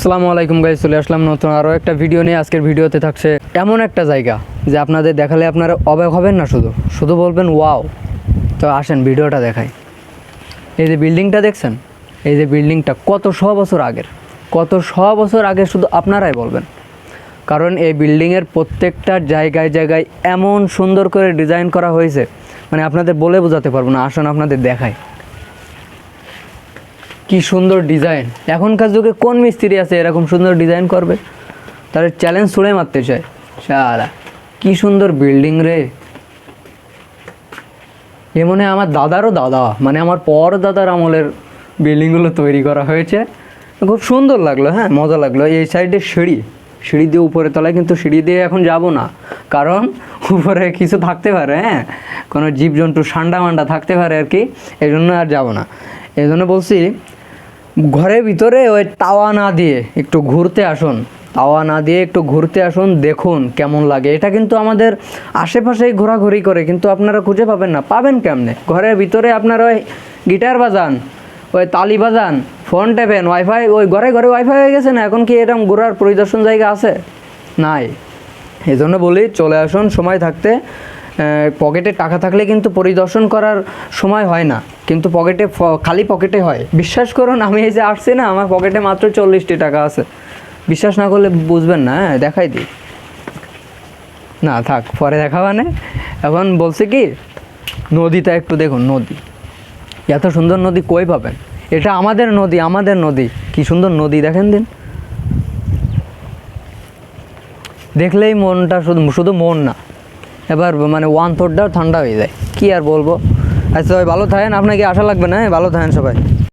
আসসালামু আলাইকুম গাইজ চলে আসলাম নতুন আরও একটা ভিডিও নিয়ে। আজকের ভিডিওতে থাকছে এমন একটা জায়গা যে আপনাদের দেখালে আপনারা অবাক হবেন না শুধু। শুধু বলবেন ওয়াও তো আসেন ভিডিওটা দেখাই। এই যে বিল্ডিংটা দেখছেন? এই যে বিল্ডিংটা কত শ বছর আগের? কত শ বছর আগে শুধু আপনারাই বলবেন। কারণ এই বিল্ডিংয়ের প্রত্যেকটা জায়গায় জায়গায় এমন সুন্দর করে ডিজাইন করা হয়েছে। মানে আপনাদের বলে বোঝাতে পারব না। আসুন আপনাদের দেখাই। কি সুন্দর ডিজাইন। এখনকার যুগে কোন মিস্ত্রি আছে এরকম সুন্দর ডিজাইন করবে? তার চ্যালেঞ্জ ছুঁড়ে মারতে চায়। সারা কি সুন্দর বিল্ডিং রে। এ মনে আমার দাদারও দাদা মানে আমার পর দাদার আমলের বিল্ডিংগুলো তৈরি করা হয়েছে। খুব সুন্দর লাগল হ্যাঁ মজা লাগল। এই সাইডে সিঁড়ি সিঁড়ি দিয়ে উপরে তলায় কিন্তু সিঁড়ি দিয়ে এখন যাব না। কারণ উপরে কিছু থাকতে পারে হ্যাঁ কোনো জীবজন্তু সান্ডা মান্ডা থাকতে পারে আর কি এই জন্য আর যাব না। এই জন্য বলছি ঘরের ভিতরে ওই তাওয়া না দিয়ে একটু ঘুরতে আসুন। তাওয়া না দিয়ে একটু ঘুরতে আসুন, দেখুন কেমন লাগে। এটা কিন্তু আমাদের আশেপাশেই ঘোরাঘুরি করে, কিন্তু আপনারা খুঁজে পাবেন না। পাবেন কেমনে? ঘরের ভিতরে আপনারা ওই গিটার বাজান, ওই তালি বাজান, ফোন টেপেন, ওয়াইফাই, ওই ঘরে ঘরে ওয়াইফাই হয়ে গেছে না? এখন কি এরকম ঘোরার পরিদর্শন জায়গা আছে? নাই। এই জন্য বলি, চলে আসুন সময় থাকতে। পকেটে টাকা থাকলে কিন্তু পরিদর্শন করার সময় হয় না। কিন্তু পকেটে খালি পকেটে হয়। বিশ্বাস করুন, আমি এই যে আসছি না, আমার পকেটে মাত্র চল্লিশটি টাকা আছে। বিশ্বাস না করলে বুঝবেন না হ্যাঁ দেখাই দিই। না, থাক, পরে দেখা মানে এখন বলছে কি, নদীটা একটু দেখুন, নদী। এত সুন্দর নদী কই পাবেন? এটা আমাদের নদী আমাদের নদী। কি সুন্দর নদী, দেখেন দিন। দেখলেই মনটা শুধু শুধু মন না। এবার মানে ওয়ান থার্ডটাও ঠান্ডা হয়ে যায়। কি আর বলব? আচ্ছা ভাই ভালো থাকেন আপনাকে আশা লাগবে না? ভালো থাকেন সবাই